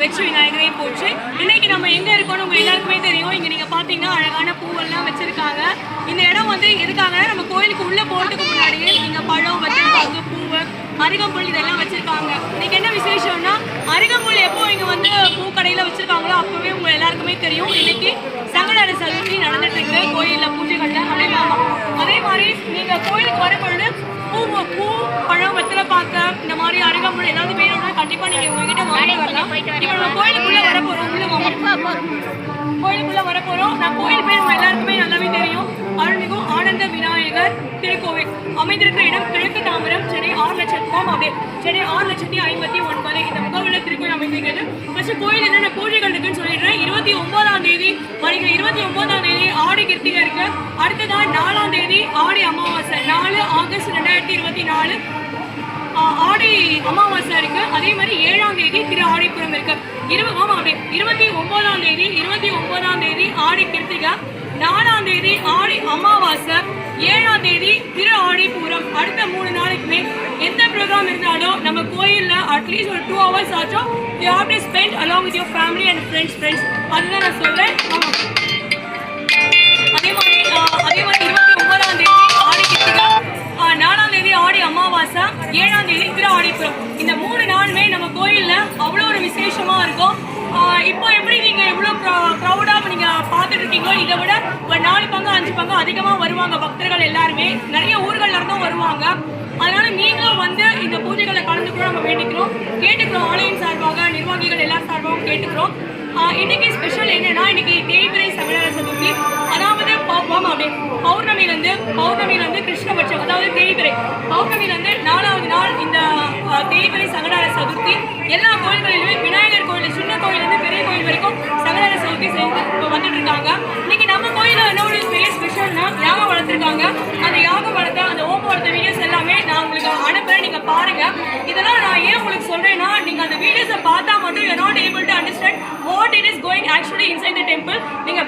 வெற்றி விநாயகரே போச்சு இன்னைக்கு நம்ம எங்க இருக்கோம்னு உங்கள் எல்லாருக்குமே தெரியும். இங்க நீங்க பாத்தீங்கன்னா அழகான பூவெல்லாம் வச்சிருக்காங்க. இந்த இடம் வந்து எதுக்காக? நம்ம கோயிலுக்கு உள்ள போறதுக்கு முன்னாடியே இங்க பழம் வச்சிருக்காங்க பூவை அருகம்புல் இதெல்லாம் வச்சிருக்காங்க. இன்னைக்கு என்ன விசேஷம்னா அருகம்புல் எப்போ இங்க வந்து பூக்கடையில வச்சிருக்காங்களோ அப்பவே உங்க எல்லாருக்குமே தெரியும். இன்னைக்கு சங்கடர சதுர்த்தி நடந்துட்டு இருக்கு கோயில்ல பூஜைகள்ல. அதே மாதிரி அதே நீங்க கோயிலுக்கு வரும்பொழுது பூ பூ இந்த மாதிரி அருகம்புல் ஏதாவது வேணும்னா கண்டிப்பா நீங்க உங்ககிட்ட வாங்கி வரலாம். இப்போ நம்ம கோயிலுக்குள்ள வர போறோம். வாங்க. கோயிலுக்குள்ள வர போறோம். நான் கோயில் பேர் எல்லாருக்குமே நல்லாவே தெரியும். அருள்மிகு ஆனந்த விநாயகர் திருக்கோவில். அமைந்திருக்கிற இடம் கிழக்கு தாமரம் சென்னை ஆறு லட்சம் அப்படியே. சென்னை ஆறு லட்சத்தி ஐம்பத்தி ஒன்பது. இந்த முகவரில் திருக்கோயில் அமைந்திருக்கிறது. ஃபர்ஸ்ட் கோயில் என்னென்ன பூஜைகள் இருக்குன்னு சொல்லிடுறேன். இருபத்தி ஒன்பதாம் தேதி வருகிற இருபத்தி ஒன்பதாம் தேதி ஆடி கிருத்திகை இருக்கு. அடுத்ததான் நாலாம் தேதி ஆடி அமாவாசை. நாலு ஆகஸ்ட் ரெண்டாயிரத்தி இருபத்தி நாலு. ஆடி அமாவாசை இருக்கு. அதே மாதிரி ஏழாம் தேதி திரு ஆடைப்புறம் இருக்கு. இருபது ஆமா அப்படி. இருபத்தி ஒன்பதாம் தேதி இருபத்தி ஒன்பதாம் தேதி ஆடை கிருத்திகா. நாலாம் தேதி ஆடி அமாவாசை. ஏழாம் தேதி திரு ஆடைப்பூரம் அடுத்த மூணு நாளைக்குமே எந்த ப்ரோக்ராம் இருந்தாலும் நம்ம கோயிலில் அட்லீஸ்ட் ஒரு டூ ஹவர்ஸ் ஆச்சும் you have to spend along with your family and friends friends அதுதான் நான் சொல்கிறேன் ஆமா. பங்கு அதிகமா வருவாங்க பக்தர்கள் எல்லாருமே. நிறைய ஊர்கள்ல இருந்தும் வருவாங்க. அதனால நீங்களும் வந்து இந்த பூஜைகளை கலந்துக்கிறோம் நம்ம வேண்டிக்கிறோம். கேட்டுக்கிறோம் ஆலயம் சார்பாக நிர்வாகிகள் எல்லார் சார்பாகவும் கேட்டுக்கிறோம். இன்னைக்கு ஸ்பெஷல் என்னன்னா இன்னைக்கு தேய்பிரை சமணர சதுர்த்தி. அதாவது பார்ப்போம் ஆமா அப்படியே. பௌர்ணமியிலேருந்து பௌர்ணமியிலேருந்து கிருஷ்ணபட்சம் அதாவது தேய்பிரை. பௌர்ணமியிலேருந்து நாலாவது நாள் இந்த தேய்பிரை சங்கடர சதுர்த்தி. எல்லா கோயில்களிலுமே விநாயகர் கோயில் சின்ன கோயிலேருந்து பெரிய கோயில் வரைக்கும் சகடார சதுர்த்தி செய்து இப்போ வந்துட்டு இருக்காங்க இன்னைக்கு நம்ம கோயிலில் என்ன ஒரு பெரிய ஸ்பெஷல்னா யாகம் வளர்த்துருக்காங்க அந்த யாகம் வளர்த்த அந்த ஓம் வளர்த்த வீடியோஸ் எல்லாமே நான் உங்களுக்கு அனுப்புறேன் நீங்க பாருங்க. இதெல்லாம் நான் ஏன் உங்களுக்கு சொல்றேன்னா நீங்க அந்த வீடியோஸை பார்த்தா மட்டும் you not able to understand what it is going actually inside the temple நீங்க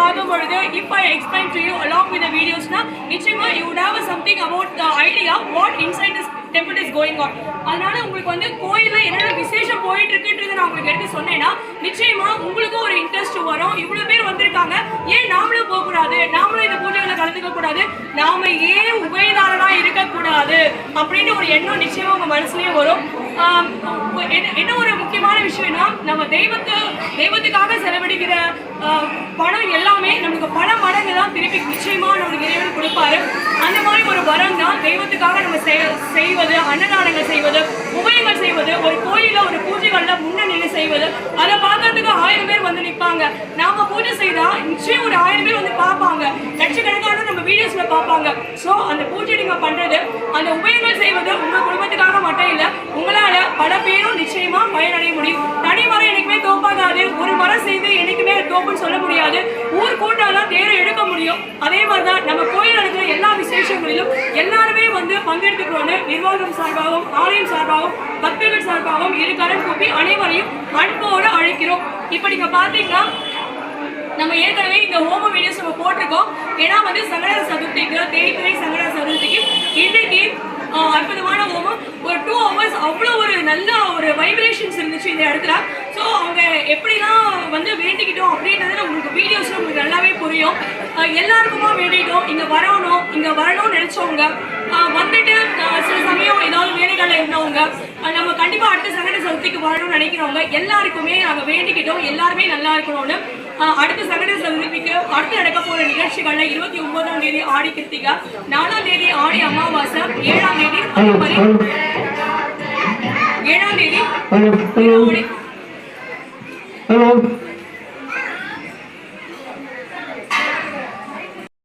பார்க்கும் பொழுது if I explain to you along with வீடியோஸ்னா நிச்சயமா you have something something about the idea what inside is temple is going on. அதனால உங்களுக்கு வந்து கோயிலில் என்னென்ன விசேஷம் போயிட்டு இருக்குன்றதை நான் உங்களுக்கு எடுத்து சொன்னேன்னா நிச்சயமா உங்களுக்கும் ஒரு இன்ட்ரெஸ்ட் வரும். இவ்வளோ பேர் வந்திருக்காங்க. ஏன் நாமளும் போகக்கூடாது நாமளும் இந்த பூஜைகளை கலந்துக்க கூடாது. நாம ஏன் உபயதாரனா இருக்கக்கூடாது? அப்படின்னு ஒரு எண்ணம் நிச்சயமா உங்க மனசுலயே வரும். என்ன- ஒரு முக்கியமான விஷயம்னா நம்ம தெய்வத்து தெய்வத்துக்காக செலவழிக்கிற பணம் எல்லாமே நமக்கு பல மடங்கு தான் திருப்பி நிச்சயமா நம்மளுக்கு இறைவன் கொடுப்பாரு. அந்த மாதிரி ஒரு வரம் தான் தெய்வத்துக்காக நம்ம செய்வது அன்னதானங்கள் செய்வது உபயங்கள் செய்வது. ஒரு கோயிலில் ஒரு பூஜைகளில் முன்னணி செய்வது. அதை பார்க்கறதுக்கு ஆயிரம் பேர் வந்து நிற்பாங்க. நாம பூஜை செய்தா நிச்சயம் ஒரு ஆயிரம் பேர் வந்து பார்ப்பாங்க. லட்சக்கணக்கான நம்ம வீடியோஸ்ல பார்ப்பாங்க. ஸோ அந்த பூஜை நீங்க பண்றது அந்த உபயங்கள் செய்வது உங்க குடும்பத்துக்காக மட்டும் இல்லை உங்களால பல பேரும் நிச்சயமா பயனடைய முடியும். தனி மரம் என்னைக்குமே தோப்பாகாது. ஒரு மரம் செய்து என்னைக்குமே தோப்புன்னு சொல்ல முடியாது. ஊர் கூட்டாதான் தேரை எடுக்க முடியும். அதே மாதிரிதான் நம்ம கோயில் நடக்கிற எல்லா விசேஷங்களிலும் எல்லாருமே வந்து பங்கெடுத்துக்கிறோன்னு நிர்வாகம் சார்பாகவும் ஆலயம் சார்பாகவும் பக்தர்கள் சார்பாகவும் இரு கரம் கூப்பி அனைவரையும் அன்போடு அழைக்கிறோம். இப்போ நீங்கள் பார்த்தீங்கன்னா நம்ம ஏற்கனவே இந்த ஹோம வீடியோஸ் நம்ம போட்டிருக்கோம். ஏன்னா வந்து சங்கடர சதுர்த்திக்கு தேய்பிரை சங்கடர சதுர்த்திக்கு இன்றைக்கு அற்புதமான ஹோமம். ஒரு டூ ஹவர்ஸ் அவ்வளோ ஒரு நல்ல ஒரு வைப்ரேஷன்ஸ் இருந்துச்சு இந்த இடத்துல. ஸோ அவங்க எப்படிலாம் வந்து வேண்டிக்கிட்டோம் அப்படின்றது உங்களுக்கு வீடியோஸ் உங்களுக்கு நல்லாவே புரியும். எல்லாருக்குமா வேண்டிட்டோம். இங்கே வரணும். இங்கே வரணும்னு நினச்சவங்க வந்துட்டு சில சமயம் ஏதாவது வேலைகளில் இருந்தவங்க நம்ம கண்டிப்பாக அடுத்த சங்கட சதுர்த்திக்கு வரணும்னு நினைக்கிறவங்க எல்லாருக்குமே நாங்கள் வேண்டிக்கிட்டோம். எல்லாருமே நல்லா இருக்கணும்னு அடுத்த சங்கட சதுர்த்திக்கு அடுத்து நடக்க போற நிகழ்ச்சிகள்ல இருபத்தி ஒன்பதாம் தேதி ஆடி கிருத்திகா நாலாம் தேதி ஆடி அமாவாசை ஏழாம் தேதி அதே மாதிரி ஏழாம் தேதி